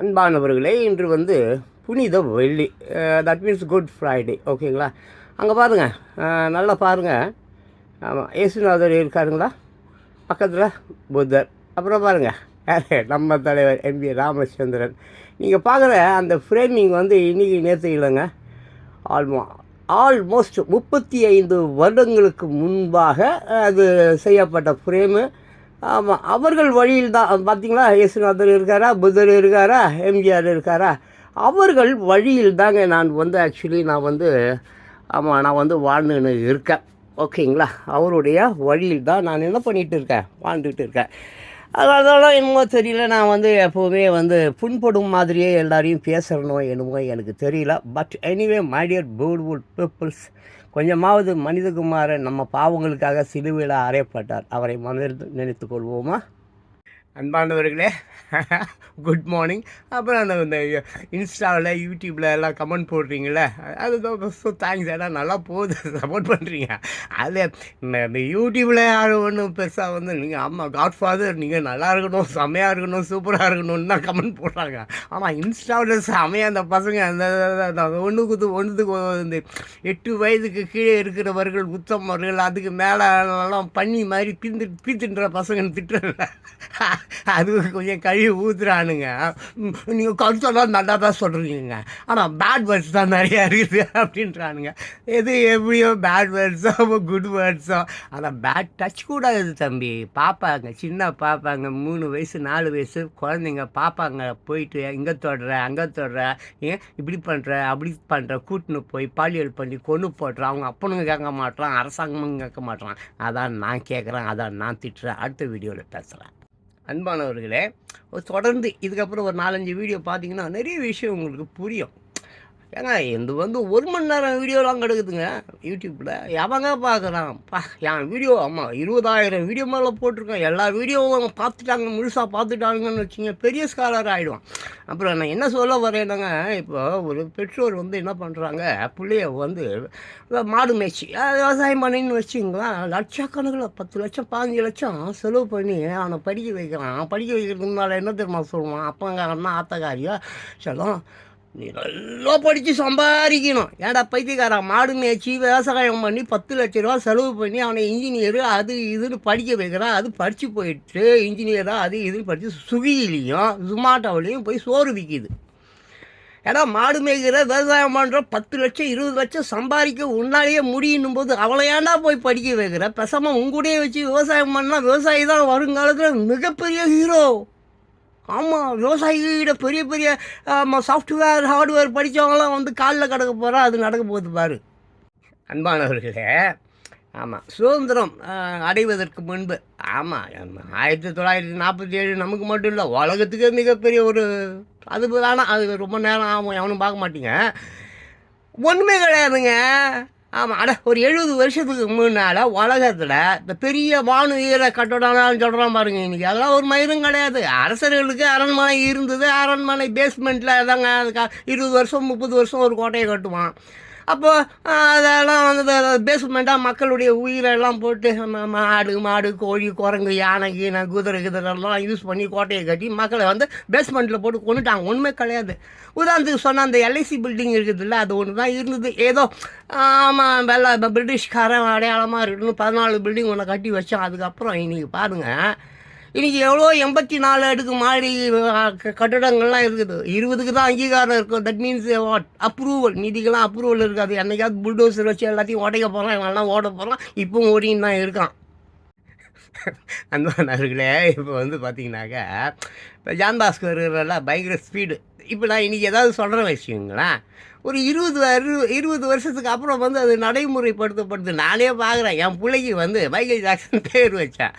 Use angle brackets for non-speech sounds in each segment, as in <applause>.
அன்பானவர்களே இன்று வந்து புனித வெள்ளி தட் மீன்ஸ் குட் ஃப்ரைடே ஓகேங்களா? அங்கே பாருங்கள் நல்லா பாருங்கள் ஆமாம் இயேசுநாதர் இருக்காருங்களா? பக்கத்தில் புத்தர். அப்புறம் பாருங்கள் யார்? நம்ம தலைவர் எம்பி ராமச்சந்திரன். நீங்கள் பார்க்குற அந்த ஃப்ரேமிங் வந்து இன்றைக்கி நேற்று இல்லைங்க. ஆல்மோ ஆல்மோஸ்ட் முப்பத்தி ஐந்து வருடங்களுக்கு முன்பாக அது செய்யப்பட்ட ஃப்ரேமு ஆமாம் அவர்கள் வழியில் தான் பார்த்தீங்களா இயேசுநாதர் இருக்காரா? புத்தர் இருக்காரா? எம்ஜிஆர் இருக்காரா? அவர்கள் வழியில் தாங்க நான் வந்து ஆக்சுவலி நான் வந்து ஆமாம் நான் வந்து வாழ்ந்துன்னு இருக்கேன். ஓகேங்களா? அவருடைய வழியில் தான் நான் என்ன பண்ணிகிட்டு இருக்கேன்? வாழ்ந்துட்டு இருக்கேன். அதனால என்னமோ தெரியல நான் வந்து எப்போவுமே வந்து புண்படும் மாதிரியே எல்லாரையும் பேசுகிறனோ என்னமோ எனக்கு தெரியல. But anyway my dear beautiful peoples கொஞ்சமாவது மனிதகுமாரன் நம்ம பாவங்களுக்காக சிலுவையில் அறையப்பட்டார். அவரை மனதில் நினைத்து கொள்வோமா? அன்பானவர்களே குட் மார்னிங் அப்புறம் அந்த இந்த இன்ஸ்டாவில் யூடியூப்பில் எல்லாம் கமெண்ட் போடுறீங்களே அது ஸோ தேங்க்ஸ் ஏன்னா நல்லா போகுது. சப்போர்ட் பண்ணுறீங்க அது இந்த யூடியூப்பில் யாரும் ஒன்றும் பெருசாக வந்து நீங்கள் ஆமாம் காட் ஃபாதர் நீங்கள் நல்லா இருக்கணும் செம்மையாக இருக்கணும் சூப்பராக இருக்கணும்னு தான் கமெண்ட் போடுறாங்க. ஆமாம் இன்ஸ்டாவில் செம்மையாக அந்த பசங்க அந்த ஒன்றுக்கு ஒன்றுக்கு இந்த எட்டு வயதுக்கு கீழே இருக்கிறவர்கள் உத்தமர்கள் அதுக்கு மேலே எல்லாம் பண்ணி மாதிரி பிந்து பீத்துன்ற பசங்கன்னு திட்டுறல அது கொஞ்சம் கழுவி ஊத்துறானுங்க நீங்கள் கருத்தெல்லாம் நல்லா தான் சொல்கிறீங்க ஆனால் பேட் வேர்ட்ஸ் தான் நிறையா இருக்குது அப்படின்றானுங்க. எது எப்படியோ பேட் வேர்ட்ஸோ குட் வேர்ட்ஸோ ஆனால் பேட் டச் கூடாது தம்பி. பார்ப்பாங்க சின்ன பார்ப்பாங்க மூணு வயசு நாலு வயசு குழந்தைங்க பார்ப்பாங்க போயிட்டு இங்கே தொடுற அங்கே தொடுற ஏன் இப்படி பண்ணுற அப்படி பண்ணுற கூட்டின்னு போய் பாலியல் பண்ணி கொண்டு போடுற. அவங்க அப்பனுங்க கேட்க மாட்டான் அரசாங்கமும் கேட்க மாட்டான் அதான் நான் கேட்குறேன் அதான் நான் திட்டுறேன். அடுத்த வீடியோவில் பேசுகிறேன் அன்பானவர்களே தொடர்ந்து இதுக்கப்புறம் ஒரு நாலஞ்சு வீடியோ பார்த்தீங்கன்னா நிறைய விஷயம் உங்களுக்கு புரியும். ஏங்க இது வந்து ஒரு மணி நேரம் வீடியோலாம் கிடக்குதுங்க யூடியூப்பில் எவங்க பார்க்குறான் பா என் வீடியோ ஆமாம் இருபதாயிரம் வீடியோ மேலே போட்டிருக்கேன். எல்லா வீடியோவும் அவங்க பார்த்துட்டாங்க முழுசாக பார்த்துட்டாங்கன்னு வச்சுங்க பெரிய ஸ்காலர் ஆகிடுவான் அப்புறம் நான் என்ன சொல்ல வரேன்னாங்க இப்போ ஒரு பெற்றோர் வந்து என்ன பண்ணுறாங்க பிள்ளைய வந்து மாடு மேய்ச்சி விவசாயம் பண்ணின்னு வச்சுங்களேன் லட்சக்கணக்கில் பத்து லட்சம் பாஞ்சு லட்சம் செலவு பண்ணி அவனை படிக்க வைக்கிறான். படிக்க வைக்கிறதுக்கு என்ன தெரியுமா சொல்லுவான்? அப்பங்க அண்ணா ஆத்தக்காரியா செல்லம் நீ நல்லா படித்து சம்பாதிக்கணும். ஏடா பைத்தியக்காரன்? மாடு மேய்ச்சி விவசாயம் பண்ணி பத்து லட்ச ரூபா செலவு பண்ணி அவனை இன்ஜினியரு அது இதுன்னு படிக்க வைக்கிறான் அது படித்து போயிட்டு இன்ஜினியராக அது இதுன்னு படித்து சுகிலையும் ஜொமாட்டோவிலையும் போய் சோறு விற்கிது ஏன்னா மாடு மேய்க்கிற விவசாயம் பண்ணுற பத்து லட்சம் இருபது லட்சம் சம்பாதிக்க உன்னாலேயே முடியும் போது அவளை ஏன்டா போய் படிக்க வைக்கிற? பெசமாக உங்கூடயே வச்சு விவசாயம் பண்ணால் விவசாயி தான் வருங்காலத்தில் மிகப்பெரிய ஹீரோ ஆமாம் விவசாயிகிட்ட பெரிய பெரிய சாஃப்ட்வேர் ஹார்ட்வேர் படித்தவங்களாம் வந்து காலில் கிடக்க போகிறா அது நடக்க போகுது பாரு. அன்பானவர்களே ஆமாம் சுதந்திரம் அடைவதற்கு முன்பு ஆமாம் ஆயிரத்தி தொள்ளாயிரத்தி நாற்பத்தி ஏழு நமக்கு மட்டும் இல்லை உலகத்துக்கே மிகப்பெரிய ஒரு அது வேணாம் அது ரொம்ப நேரம் ஆகும் எவனும் பார்க்க மாட்டீங்க. ஒன்றுமே கிடையாதுங்க. ஆமாம் அட ஒரு எழுபது வருஷத்துக்கு முன்னால் உலகத்தில் இந்த பெரிய வானுயிர கட்டடம்லாம் சொல்கிறான் பாருங்க இன்றைக்கி அதெல்லாம் ஒரு மயிரும் கிடையாது. அரசர்களுக்கு அரண்மனை இருந்தது. அரண்மனை பேஸ்மெண்ட்டில் தாங்க அதுக்கு இருபது வருஷம் முப்பது வருஷம் ஒரு கோட்டையை கட்டுவான். அப்போ அதெல்லாம் வந்து பேஸ்மெண்ட்டாக மக்களுடைய உயிரெல்லாம் போட்டு மாடு மாடு கோழி குரங்கு யானை கீனை குதிரை குதிரெல்லாம் யூஸ் பண்ணி கோட்டையை கட்டி மக்களை வந்து பேஸ்மெண்ட்டில் போட்டு கொண்டுட்டாங்க ஒன்றுமே கிடையாது. உதாரணத்துக்கு சொன்ன அந்த எல்ஐசி பில்டிங் இருக்குதுல்ல அது ஒன்று தான் இருந்தது. ஏதோ ஆமாம் வெள்ளை இப்போ பிரிட்டிஷ்காரன் அடையாளமாக இருக்குன்னு பதினாலு பில்டிங் ஒன்று கட்டி வச்சோம் அதுக்கப்புறம் இன்றைக்கி பாருங்கள் இன்றைக்கி எவ்வளோ எண்பத்தி நாலு அடுக்கு மாடி க- கட்டடங்கள்லாம் இருக்குது. இருபதுக்கு தான் அங்கீகாரம் இருக்கும். தட் மீன்ஸ் வாட் அப்ரூவல் மீதிக்கெல்லாம் அப்ரூவல் இருக்காது. என்னைக்காவது புல்டோசர் வச்சு எல்லாத்தையும் உடைக்க போகிறான் இவன்லாம் ஓட போகிறான் இப்பவும் ஓடின்னு தான் இருக்கான். <laughs> அன்பானவர்களே இப்போ வந்து பார்த்தீங்கன்னாக்கா இப்போ ஜான் பாஸ்கர் பயங்கர ஸ்பீடு இப்போ நான் இன்றைக்கி ஏதாவது சொல்கிறேன் வச்சுக்கோங்களேன். ஒரு இருபது இருபது வருஷத்துக்கு அப்புறம் வந்து அது நடைமுறைப்படுத்தப்படுது. நானே பார்க்குறேன் என் பிள்ளைக்கு வந்து மைக்கேல் ஜாக்சன் பேர் வச்சேன்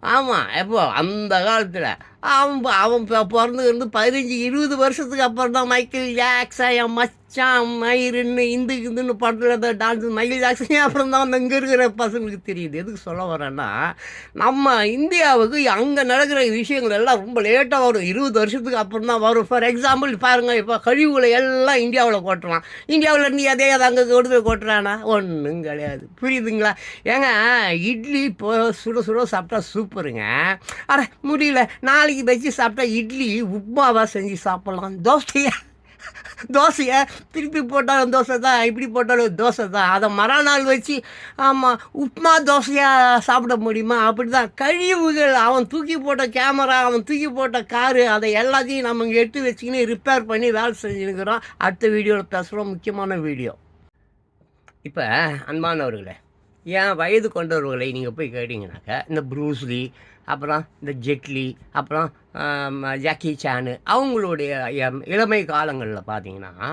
ஆமாம் எப்போ? அந்த காலத்தில். அவன் அவன் பிறந்து இருந்து பதினஞ்சு இருபது வருஷத்துக்கு அப்புறம் தான் மைக்கேல் ஜாக்சன் என் மச்சான் மயிருன்னு இந்து இந்துன்னு படத்தில் டான்ஸ் மைக்கேல் ஜாக்சன் அப்புறம் தான் அந்த இங்கே இருக்கிற பசங்களுக்கு தெரியுது. எதுக்கு சொல்ல வரேன்னா நம்ம இந்தியாவுக்கு அங்கே நடக்கிற விஷயங்கள் எல்லாம் ரொம்ப லேட்டாக வரும். இருபது வருஷத்துக்கு அப்புறம் தான் வரும். ஃபார் எக்ஸாம்பிள் பாருங்கள் இப்போ கழிவுகளை எல்லாம் இந்தியாவில் கொட்டுறான். இந்தியாவில் நீ அதே அதை அங்கே கொடுத்து கொட்டுறானா? ஒன்றும் கிடையாது. புரியுதுங்களா? ஏங்க இட்லி இப்போ சுட சுட சாப்பிட்டா சூப்பருங்க அட முடியல. நான் நாளைக்கு வச்சு சாப்பிட்டா இட்லி உப்புமாவாக செஞ்சு சாப்பிட்லாம். தோசையை? தோசையை திருப்பி போட்டாலும் தோசை தான் இப்படி போட்டாலும் தோசை தான் அதை மறுநாள் வச்சு ஆமாம் உப்புமா தோசையாக சாப்பிட முடியுமா? அப்படி தான் கழிவுகள் அவன் தூக்கி போட்ட கேமரா அவன் தூக்கி போட்ட காரு அதை எல்லாத்தையும் நம்ம இங்கே எடுத்து வச்சுக்கின்னு ரிப்பேர் பண்ணி வேலை செஞ்சுருக்கிறோம் அடுத்த வீடியோவில் பேசுகிறோம் முக்கியமான வீடியோ. இப்போ அன்பானவர்களே ஏன் வயது கொண்டவர்களை நீங்கள் போய் கேட்டிங்கனாக்க இந்த ப்ரூஸ்லி அப்புறம் இந்த ஜெட்லி அப்புறம் ஜக்கி ஜாக்கி சானு. அவங்களுடைய இளமை காலங்களில் பார்த்தீங்கன்னா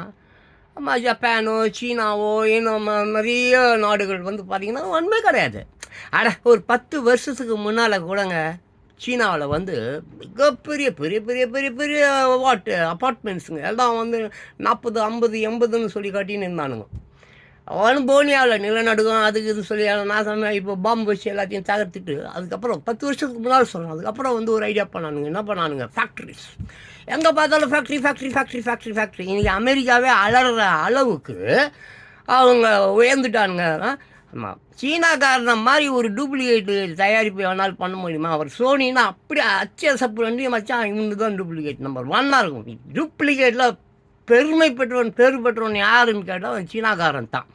ஜப்பானோ சீனாவோ இன்னும் நிறைய நாடுகள் வந்து பார்த்திங்கன்னா ஒன்றுமே கிடையாது. அட ஒரு பத்து வருஷத்துக்கு முன்னால் கூடங்க சீனாவில் வந்து மிகப்பெரிய பெரிய பெரிய பெரிய பெரிய வாட்டு அப்பார்ட்மெண்ட்ஸுங்க எல்லாம் வந்து நாற்பது ஐம்பது எண்பதுன்னு சொல்லி காட்டின்னு இருந்தானுங்க. அவனும் போனியாவில் நிலநடுக்கம் அதுக்கு இது சொல்லி நாசம் இப்போ பாம்பு வச்சு எல்லாத்தையும் தகர்த்துட்டு அதுக்கப்புறம் பத்து வருஷத்துக்கு முன்னால் சொன்னோம் அதுக்கப்புறம் வந்து ஒரு ஐடியா பண்ணானுங்க. என்ன பண்ணானுங்க? ஃபேக்ட்ரிஸ் எங்கே பார்த்தாலும் factory factory factory factory factory இன்றைக்கி அமெரிக்காவே அலற அளவுக்கு அவங்க உயர்ந்துட்டானுங்க. ஆமாம் சீனாக்காரன மாதிரி ஒரு டூப்ளிகேட் தயாரிப்பு வேணாலும் பண்ண முடியுமா? அவர் சோனின்னா அப்படியே அச்ச சப்பு ரெண்டையும் மச்சான் இவனு தான் டூப்ளிகேட் நம்பர் ஒன்னாக இருக்கும். டூப்ளிகேட்டில் பெருமை பெற்றவன் பேர் பெற்றவன் யாருன்னு கேட்டால் அவன் சீனாக்காரன் தான்.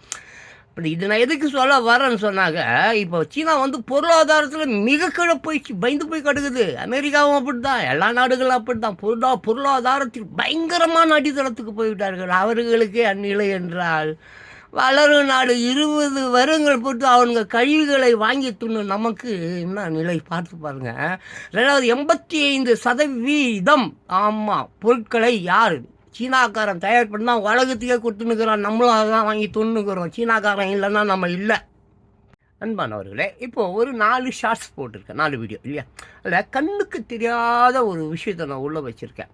இப்படி இது நான் எதுக்கு சொல்ல வரேன்னு சொன்னாங்க இப்போ சீனா வந்து பொருளாதாரத்தில் மிக கீழே போயிடுச்சு பயந்து போய் கிடக்குது. அமெரிக்காவும் அப்படி தான் எல்லா நாடுகளும் அப்படி தான் பொருளா பொருளாதாரத்தில் பயங்கரமான அடித்தளத்துக்கு போய்விட்டார்கள். அவர்களுக்கே அந்நிலை என்றால் வளரும் நாடு இருபது வருடங்கள் போட்டு அவங்க கழிவுகளை வாங்கி துண்ணு நமக்கு என்ன நிலை? பார்த்து பாருங்கள் ரெண்டாவது எண்பத்தி ஐந்து சதவீதம் ஆமாம் பொருட்களை யார் சீனாக்காரன் தயார் பண்ணா உலகத்துக்கே கொடுத்துன்னுக்குறான் நம்மளும் அதான் வாங்கி துண்ணுக்குறோம் சீனாக்காரன் இல்லைன்னா நம்ம இல்லை. அன்பானவர்களே இப்போது ஒரு நாலு ஷார்ட்ஸ் போட்டிருக்கேன். நாலு வீடியோ இல்லையா? அதில் கண்ணுக்கு தெரியாத ஒரு விஷயத்தை நான் உள்ளே வச்சுருக்கேன்.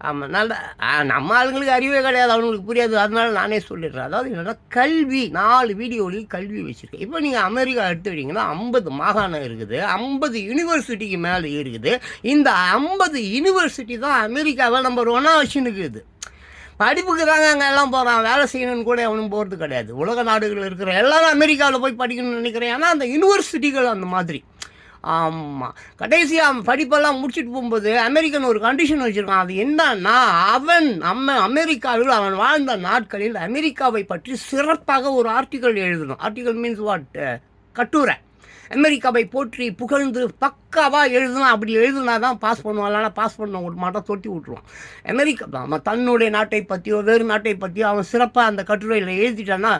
ஆமாம் நல்ல நம்ம ஆளுங்களுக்கு அறிவே கிடையாது அவங்களுக்கு புரியாது. அதனால நானே சொல்லிடுறேன். அதாவது என்னென்னா கல்வி நாலு வீடியோவில் கல்வி வச்சுருக்கேன். இப்போ நீங்கள் அமெரிக்கா எடுத்துக்கிட்டிங்கன்னா ஐம்பது மாகாணம் இருக்குது. ஐம்பது யூனிவர்சிட்டிக்கு மேலே இருக்குது. இந்த ஐம்பது யூனிவர்சிட்டி தான் அமெரிக்காவை நம்பர் ஒன்னாக வச்சுன்னுக்குது படிப்புக்கு தாங்க அங்கே எல்லாம் போகிறான் வேலை செய்யணும்னு கூட அவனும் போகிறது கிடையாது. உலக நாடுகளில் இருக்கிற எல்லாரும் அமெரிக்காவில் போய் படிக்கணும்னு நினைக்கிறேன். ஏன்னா அந்த யூனிவர்சிட்டிகள் அந்த மாதிரி. ஆமாம் கடைசியாக படிப்பெல்லாம் முடிச்சுட்டு போகும்போது அமெரிக்கன் ஒரு கண்டிஷன் வச்சுருக்கான். அது என்னன்னா அவன் அம்ம அமெரிக்காவில் அவன் வாழ்ந்த நாட்களில் அமெரிக்காவை பற்றி சிறப்பாக ஒரு ஆர்டிக்கல் எழுதணும். ஆர்டிக்கல் மீன்ஸ் வாட் கட்டுரை. அமெரிக்காவை போற்றி புகழ்ந்து பக்காவாக எழுதுனா அப்படி எழுதுனா தான் பாஸ் பண்ணுவான். இல்லைனா பாஸ் பண்ண ஒரு மாட்டம் தொட்டி விட்ருவான் அமெரிக்கா நம்ம தன்னுடைய நாட்டை பற்றியோ வேறு நாட்டை பற்றியோ அவன் சிறப்பாக அந்த கட்டுரையில் எழுதிட்டான்னா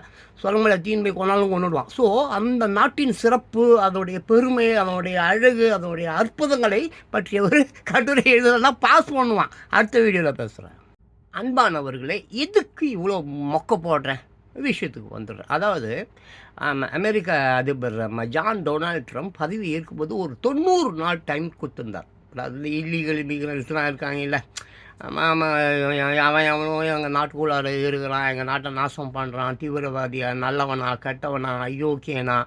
சொல்ல தீன் போய் கொண்டாலும் கொண்டுடுவான். ஸோ அந்த நாட்டின் சிறப்பு அதோடைய பெருமை அதனுடைய அழகு அதனுடைய அற்புதங்களை பற்றிய ஒரு கட்டுரை எழுதுனா பாஸ் பண்ணுவான். அடுத்த வீடியோவில் பேசுகிறேன் அன்பானவர்களே எதுக்கு இவ்வளோ மொக்க போடுறேன்? விஷயத்துக்கு வந்துடுறேன் அதாவது அமெரிக்க அதிபர் நம்ம ஜான் டொனால்ட் ட்ரம்ப் பதவி ஏற்கும்போது ஒரு தொண்ணூறு நாள் டைம் கொடுத்துருந்தார். அதாவது இல்லீகல் இமிகிரன்ஸ்லாம் இருக்காங்க இல்லை ஆமாம் அவன் அவனோ எங்கள் நாட்டுக்குள்ளார இருக்கிறான் எங்கள் நாட்டை நாசம் பண்ணுறான் தீவிரவாதியா நல்லவனா கெட்டவனா அயோக்கியனா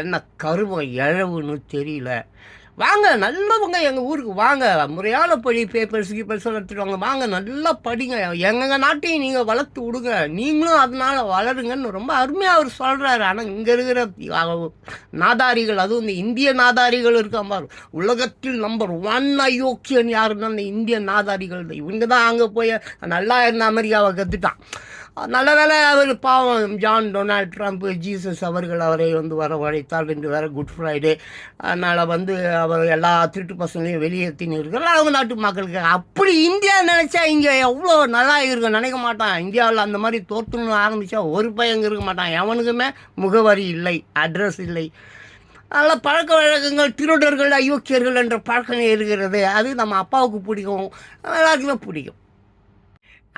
என்ன கருவம் எழவுன்னு தெரியல. வாங்க நல்லவங்க எங்கள் ஊருக்கு வாங்க. முறையான படி பேப்பர்ஸ் கீப்பர்ஸ் எடுத்துகிட்டு வாங்க. வாங்க நல்லா படிங்க. எங்கள் நாட்டையும் நீங்கள் வளர்த்து விடுங்க. நீங்களும் அதனால் வளருங்கன்னு ரொம்ப அருமையாக அவர் சொல்கிறாரு ஆனால் இங்கே இருக்கிற நாதாரிகள் அதுவும் இந்த இந்திய நாதாரிகள் இருக்கான் உலகத்தில் நம்பர் ஒன் அயோக்கியன் யாருன்னா இந்த இந்திய நாதாரிகள் இவங்க தான் அங்கே போய் நல்லா இருந்த அமெரிக்காவை கற்றுட்டான் நல்ல வேலை அவர் பாவம் ஜான் டொனால்ட் ட்ரம்ப் ஜீசஸ் அவர்கள் அவரை வந்து வர வரவழைத்தார் என்று வேறு குட் ஃப்ரைடே. அதனால் வந்து அவர் எல்லா திருட்டு பசங்களையும் வெளியேற்றின்னு இருக்கிறார் அவங்க நாட்டு மக்களுக்கு அப்படி இந்தியா நினச்சா இங்கே எவ்வளோ நல்லா இருக்கும் நினைக்க மாட்டான். இந்தியாவில் அந்த மாதிரி தோற்றணும்னு ஆரம்பித்தா ஒரு பையங்க இருக்க மாட்டான். எவனுக்குமே முகவரி இல்லை அட்ரஸ் இல்லை. நல்ல பழக்க வழக்கங்கள் திருடர்கள் அயோக்கியர்கள் என்ற பழக்கம் இருக்கிறது. அது நம்ம அப்பாவுக்கு பிடிக்கும் எல்லாருக்குமே பிடிக்கும்.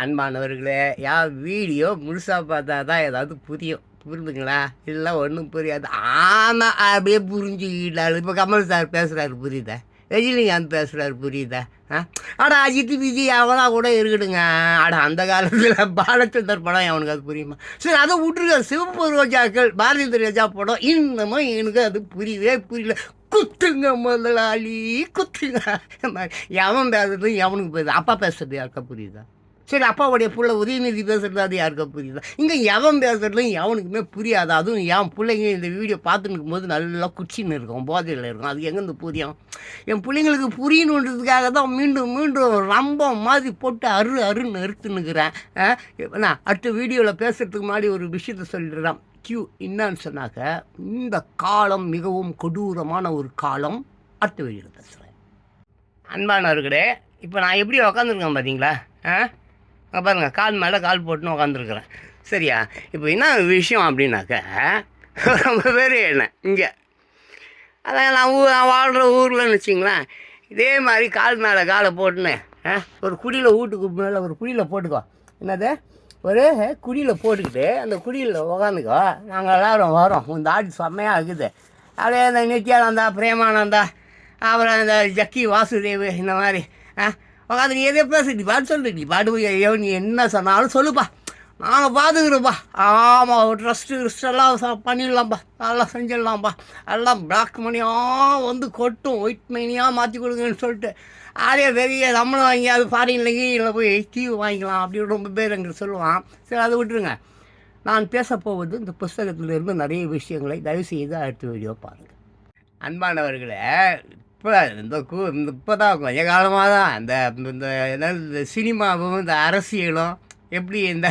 அன்பானவர்களே யார் வீடியோ முழுசாக பார்த்தா தான் ஏதாவது புரியும். புரியுதுங்களா இல்லை ஒன்றும் புரியாது. ஆமாம் அப்படியே புரிஞ்சுக்கிட்டாரு இப்போ கமல் சார் பேசுகிறாரு புரியுதா? ரஜினிகாந்த் பேசுகிறாரு புரியுதா? ஆ? அட அஜித் விஜய் அவனா கூட இருக்கட்டுங்க. அட அந்த காலத்தில் பாலச்சந்தர் படம் அவனுக்கு அது புரியுமா? சரி அதை விட்டுருக்க சிவப்பு ரோஜாக்கள் பாரதிய ரோஜா படம் இன்னமும் எனக்கு அது புரியவே புரியல. குத்துங்க முதலாளி குத்துங்க. எவன் பேசுறது? எவனுக்கு புரியுது? அப்பா பேசுறது யாருக்கா புரியுதா? சரி அப்பாவுடைய பிள்ளை உதயநிதி பேசுகிறது அது யாருக்கும் புரியுதா? இங்கே எவன் பேசுகிறதும் எவனுக்குமே புரியாது. அதுவும் என் பிள்ளைங்க இந்த வீடியோ பார்த்துன்னு இருக்கும்போது நல்லா குச்சின்னு இருக்கும் போதையில் இருக்கும். அது எங்கேருந்து புரியும்? என் பிள்ளைங்களுக்கு புரியணுன்றதுக்காக தான் மீண்டும் மீண்டும் ரொம்ப மாதிரி போட்டு அரு அருன்னு அறுத்துன்னுக்கிறேன் நான் அடுத்த வீடியோவில் பேசுகிறதுக்கு முன்னாடி ஒரு விஷயத்த சொல்லிடுறேன். கியூ என்னன்னு சொன்னாக்க இந்த காலம் மிகவும் கொடூரமான ஒரு காலம். அடுத்த வீடியோவில் பேசுகிறேன் அன்பானவர்களே இப்போ நான் எப்படி உக்காந்துருக்கேன் பார்த்தீங்களா ஆ? பாருங்கள் கால் மேலே கால் போட்டுன்னு உக்காந்துருக்குறேன். சரியா? இப்போ என்ன விஷயம் அப்படின்னாக்க ரொம்ப பேர் என்ன இங்கே. அதான் நான் ஊ நான் வாழ்கிற ஊரில்னு வச்சிங்களேன் இதே மாதிரி கால் மேலே காலை போட்டுன்னு ஒரு குடியில் வீட்டுக்கு மேலே ஒரு குடியில் போட்டுக்கோ. என்னது? ஒரு குழியில் போட்டுக்கிட்டு அந்த குடியில் உக்காந்துக்கோ. நாங்கள் எல்லோரும் வரோம். இந்த ஆடி செம்மையாக இருக்குது. அப்படியே இந்த நித்யானந்தா பிரேமானந்தா அப்புறம் இந்த ஜக்கி வாசுதேவ் இந்த மாதிரி ஆ உட்காந்து நீ எதே பேசு நீ பாட்டு சொல்லு நீ பாட்டு போய் ஐயோ நீ என்ன சொன்னாலும் சொல்லுப்பா. நாங்கள் பார்த்துக்கிறோம்ப்பா ஆமாம் ட்ரஸ்ட்டு கிறிஸ்டெல்லாம் பண்ணிடலாம்ப்பா அதெல்லாம் செஞ்சிடலாம்ப்பா எல்லாம் பிளாக் மணியாக வந்து கொட்டும். ஒயிட் மணியாக மாற்றி கொடுங்கன்னு சொல்லிட்டு. அதே பெரிய நம்மளும் எங்கேயாவது ஃபாரின்ல கீழே போய் தீவு வாங்கிக்கலாம். அப்படின்னு ரொம்ப பேர் எங்களுக்கு சொல்லுவான். சரி அதை விட்டுருங்க. நான் பேச போவது இந்த புஸ்தகத்திலிருந்து நிறைய விஷயங்களை தயவுசெய்து அடுத்த வீடியோ பாருங்கள் அன்பானவர்களே இப்போ இந்த கூ இந்த இப்போ தான் கொஞ்ச காலமாக தான். இந்த இந்த என்ன இந்த சினிமாவும் இந்த அரசியலும் எப்படி இந்த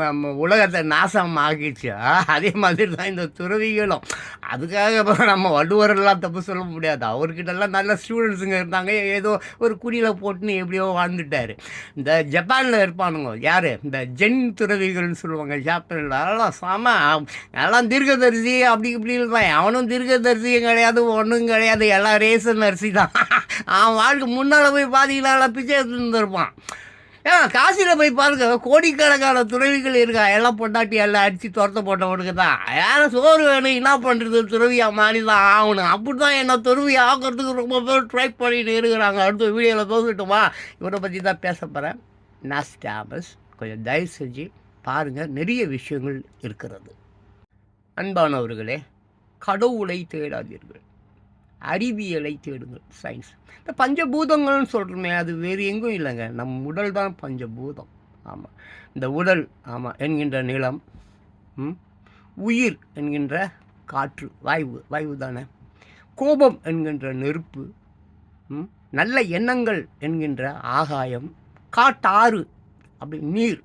நம்ம உலகத்தை நாசம் ஆக்கிச்சோ அதே மாதிரி தான் இந்த துறவிகளும். அதுக்காக இப்போ நம்ம வள்ளுவரெல்லாம் தப்பு சொல்ல முடியாது. அவர்கிட்டலாம் நல்ல ஸ்டூடெண்ட்ஸுங்க இருந்தாங்க. ஏதோ ஒரு குடியில் போட்டுன்னு எப்படியோ வாழ்ந்துட்டார். இந்த ஜப்பானில் இருப்பானுங்க. யார்? இந்த ஜென் துறவிகள்னு சொல்லுவாங்க. ஜப்பானில். அதெல்லாம் செம. எல்லாம் தீர்க்கதரிசி அப்படி இப்படி இருப்பான் அவனும் தீர்க்கதரிசியும் கிடையாது ஒன்றும் கிடையாது. எல்லாம் ரேசன் அரிசி தான் <laughs> அவன் வாழ்க்கை முன்னால் போய் பாதிகளால் பிச்சை எடுத்துருந்துருப்பான் ஏன் காசியில் போய் பாருங்க கோடிக்கணக்கான துறவிகள் இருக்கா எல்லாம் பொண்டாட்டி எல்லாம் அடித்து துரத்த போட்டவனுக்கு தான். யாரும் சோறு வேணும் என்ன பண்ணுறது துறவியாக மாறி தான் ஆகணும். அப்படி தான் என்ன துறவி ஆக்கிறதுக்கு ரொம்ப பேர் ட்ரை பண்ணிட்டு இருக்கிறாங்க. அடுத்த வீடியோவில் தோசிட்டுமா இவரை பற்றி தான் பேச போகிறேன் நாஸ்டாமஸ் கொஞ்சம் தயவு செஞ்சு பாருங்கள் நிறைய விஷயங்கள் இருக்கிறது. அன்பானவர்களே கடவுளை தேடாதீர்கள். அறிவியலை தேடுங்கள். சயின்ஸ் இந்த பஞ்சபூதங்கள்னு சொல்கிறோமே அது வேறு எங்கும் இல்லைங்க. நம் உடல் தான் பஞ்சபூதம். ஆமாம் இந்த உடல் ஆமாம் என்கின்ற நிலம் ம், உயிர் என்கின்ற காற்று வாய்வு வாய்வு தானே. கோபம் என்கின்ற நெருப்பு ம், நல்ல எண்ணங்கள் என்கின்ற ஆகாயம் காட்டாறு அப்படி நீர்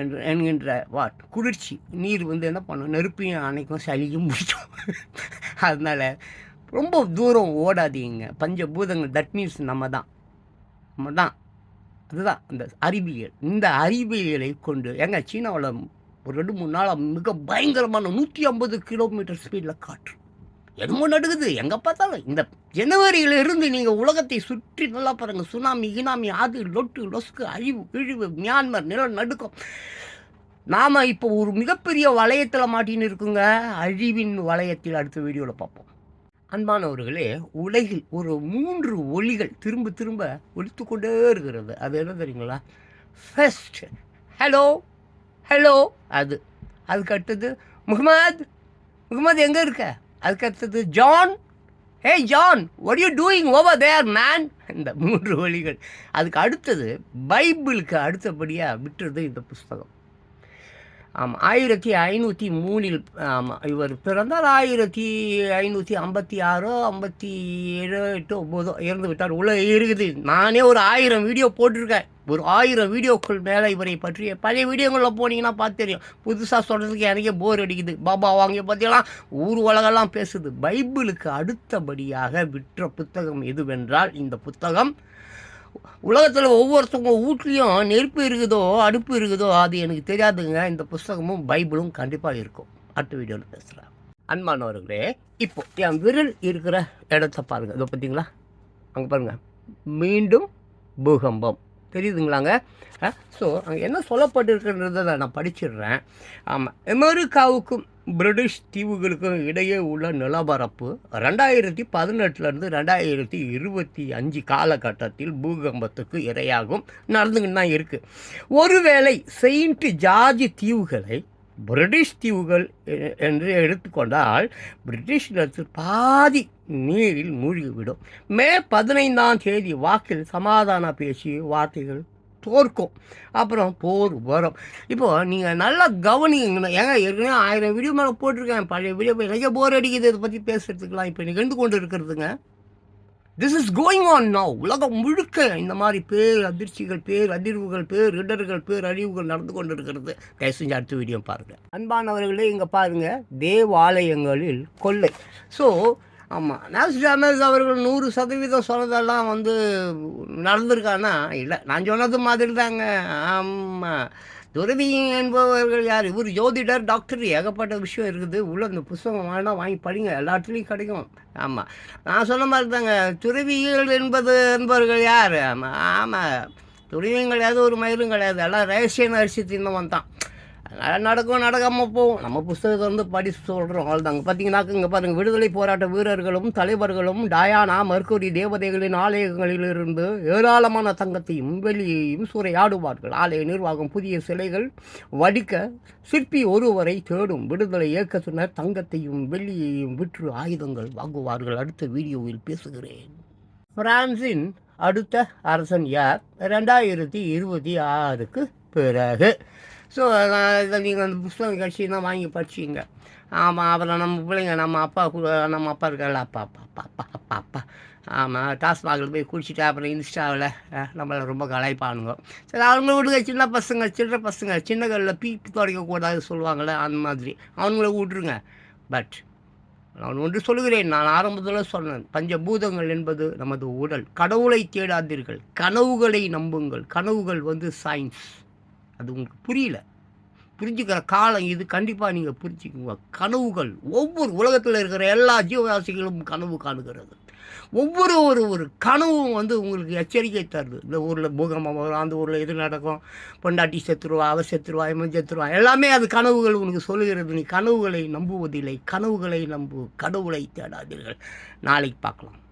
என்று என்கின்ற வாட் குளிர்ச்சி. நீர் வந்து என்ன பண்ணும்? நெருப்பையும் அணைக்கும் சளியும் பிடிக்கும் <laughs> அதனால் ரொம்ப தூரம் ஓடாதீங்க. பஞ்சபூதங்கள் தட் மீன்ஸ் நம்ம தான் நம்ம தான் அதுதான் அந்த அறிவியல். இந்த அறிவியலை கொண்டு ஏங்க சீனாவில் ஒரு ரெண்டு மூணு நாளாக மிக பயங்கரமான நூற்றி ஐம்பது கிலோமீட்டர் ஸ்பீடில் காற்று. என்னமோ நடுக்குது எங்கே பார்த்தாலும் இந்த ஜனவரியிலிருந்து நீங்கள் உலகத்தை சுற்றி நல்லா பாருங்கள் சுனாமி கினாமி அது லொட்டு லொஸ்கு அழிவு இழிவு மியான்மர் நிலம் நடுக்கம் நாம் இப்போ ஒரு மிகப்பெரிய வளையத்தில் மாட்டின்னு இருக்குங்க. அழிவின் வளையத்தில் அடுத்த வீடியோவில் பார்ப்போம். அன்பானவர்களே உலகில் ஒரு மூன்று ஒலிகள் திரும்ப திரும்ப ஒலித்து கொண்டே இருக்கிறது. அது என்ன தெரியுங்களா? ஃபர்ஸ்ட் ஹலோ ஹலோ அது. அதுக்கு அடுத்தது முகமது முகமது எங்கே இருக்க? அதுக்கு அடுத்தது John hey John what you doing over there man இந்த மூன்று ஒலிகள். அதுக்கு அடுத்தது பைபிளுக்கு அடுத்தபடியாக விட்டுறது இந்த புஸ்தகம். ஆமாம் ஆயிரத்தி ஐநூற்றி மூணில் ஆமாம் இவர் பிறந்தால் ஆயிரத்தி ஐநூற்றி ஐம்பத்தி ஆறோ ஐம்பத்தி ஏழோ எட்டு ஒம்போதோ இறந்து விட்டார். உள்ள இருக்குது நானே ஒரு ஆயிரம் வீடியோ போட்டிருக்கேன். ஒரு ஆயிரம் வீடியோக்கள் மேலே இவரை பற்றிய பழைய வீடியோங்களில் போனீங்கன்னா பார்த்து தெரியும். புதுசாக சொல்கிறதுக்கு எனக்கே போர் அடிக்குது. பாபா வாங்கிய பார்த்தீங்கன்னா ஊர் உலகெல்லாம் பேசுது. பைபிளுக்கு அடுத்தபடியாக விற்ற புத்தகம் எதுவென்றால் இந்த புத்தகம் உலகத்தில் ஒவ்வொருத்தவங்க வீட்லேயும் நெருப்பு இருக்குதோ அடுப்பு இருக்குதோ அது எனக்கு தெரியாதுங்க. இந்த புஸ்தகமும் பைபிளும் கண்டிப்பாக இருக்கும். அடுத்த வீடியோவில் பேசுகிறேன் அன்பானவர்களே இப்போ என் விரல் இருக்கிற இடத்த பாருங்கள் இதோ பார்த்தீங்களா அங்கே பாருங்கள் மீண்டும் பூகம்பம். தெரியுதுங்களாங்க? ஸோ அங்கே என்ன சொல்லப்பட்டிருக்குன்றதை நான் படிச்சிடுறேன். ஆமாம் அமெரிக்காவுக்கும் பிரிட்டிஷ் தீவுகளுக்கும் இடையே உள்ள நிலப்பரப்பு ரெண்டாயிரத்தி பதினெட்டுலேருந்து ரெண்டாயிரத்தி இருபத்தி அஞ்சு காலகட்டத்தில் பூகம்பத்துக்கு இரையாகும் நடந்துக்கிட்டு தான் இருக்குது ஒருவேளை செயின்ட் ஜார்ஜ் தீவுகளை பிரிட்டிஷ் தீவுகள் என்று எடுத்துக்கொண்டால் பிரிட்டிஷ் பாதி நீரில் மூழ்கிவிடும். மே பதினைந்தாம் தேதி வாக்கில் சமாதான பேச்சு வார்த்தைகள் தோற்கும். அப்புறம் போர் வரும். இப்போது நீங்கள் நல்லா கவனிங்க ஏங்க ஏற்கனவே ஆயிரம் வீடியோ மேலே போட்டிருக்கேன். பழைய வீடியோ போய் நிறைய போர் அடிக்குது. இதை பற்றி பேசுறதுக்கெலாம் இப்போ நிகழ்ந்து கொண்டு இருக்கிறதுங்க this is going on now உலகம் முழுக்க இந்த மாதிரி பேர் அதிர்ச்சிகள் பேர் அதிர்வுகள் பேர் இடர்கள் பேர் அழிவுகள் நடந்து கொண்டு இருக்கிறது தயவு செஞ்சு அடுத்த வீடியோ பாருங்கள் அன்பானவர்களே இங்கே பாருங்கள் தேவாலயங்களில் கொள்ளை. ஸோ ஆமாம் நாஸ்டாமஸ் அவர்கள் நூறு சதவீதம் சொன்னதெல்லாம் வந்து நடந்திருக்கானா இல்லை. நான் சொன்னது மாதிரி தாங்க ஆமாம் துறவி என்பவர்கள் யார்? இவர் ஜோதிடர் டாக்டர். ஏகப்பட்ட விஷயம் இருக்குது. உள்ளே இந்த புஸ்தகம் வேணால் வாங்கி படிங்க. எல்லா இடத்துலையும் கிடைக்கும். ஆமாம் நான் சொன்ன மாதிரி தாங்க துறவிகள் என்பது என்பவர்கள் யார்? ஆமாம் ஆமாம் துறவியும் கிடையாது ஒரு மயிலும் கிடையாது. எல்லாம் ரகசிய அரிசி தின்னவன் தான் அதனால் நடக்கும் நடக்காமல் போகும். நம்ம புஸ்தகத்தை வந்து படி சொல்கிறோம் அவ்வளோதாங்க பார்த்தீங்கன்னாக்க இங்கே பாருங்கள் விடுதலை போராட்ட வீரர்களும் தலைவர்களும் டயானா மர்க்குரி தேவதைகளின் ஆலயங்களிலிருந்து ஏராளமான தங்கத்தையும் வெளியையும் சூறையாடுவார்கள். ஆலய நிர்வாகம் புதிய சிலைகள் வடிக்க சிற்பி ஒருவரை தேடும் விடுதலை இயக்கத்தினர் தங்கத்தையும் வெள்ளியையும் விற்று ஆயுதங்கள் வாங்குவார்கள். அடுத்த வீடியோவில் பேசுகிறேன். பிரான்சின் அடுத்த அரசன் யார்? ரெண்டாயிரத்தி இருபத்தி ஆறுக்கு பிறகு. ஸோ இதை நீங்கள் அந்த புஸ்தகம் கட்சின்னா வாங்கி படிச்சிங்க. ஆமாம் அப்புறம் நம்ம பிள்ளைங்க நம்ம அப்பா கு- நம்ம அப்பா இருக்கார்ல அப்பா அப்பா அப்பா அப்பா அப்பா அப்பா. ஆமாம் டாஸ்மாகில் போய் குடிச்சிட்டு அப்புறம் இன்ஸ்டாவில் நம்மளை ரொம்ப கலாய்ப்பானுங்க. சரி அவங்கள விடுங்க சின்ன பசங்க சின்ன பசங்க சின்ன கல்லில் பீட்டு துடைக்கக்கூடாது சொல்லுவாங்களே அந்த மாதிரி. அவங்கள விட்ருங்க பட் நான் ஒன்று சொல்லுகிறேன் நான் ஆரம்பத்தில் சொன்னேன் பஞ்சபூதங்கள் என்பது நமது உடல். கடவுளை தேடாதீர்கள் கனவுகளை நம்புங்கள். கனவுகள் வந்து சயின்ஸ் அது உங்களுக்கு புரியல. புரிஞ்சுக்கிற காலம் இது. கண்டிப்பாக நீங்கள் புரிஞ்சுக்குங்க. கனவுகள். ஒவ்வொரு உலகத்தில் இருக்கிற எல்லா ஜீவராசிகளும் கனவு காணுகிறது. ஒவ்வொரு ஒரு ஒரு கனவும் வந்து உங்களுக்கு எச்சரிக்கை தருது. இந்த ஊரில் பூகம்பம் வரும் அந்த ஊரில் எது நடக்கும்? பொண்டாட்டி செத்துருவா அவ செத்துருவா இவன் செத்துருவா. எல்லாமே அது கனவுகள் உனக்கு சொல்லுகிறது. நீ கனவுகளை நம்புவதில்லை. கனவுகளை நம்பு. கடவுளை தேடாதீர்கள். நாளைக்கு பார்க்கலாம்.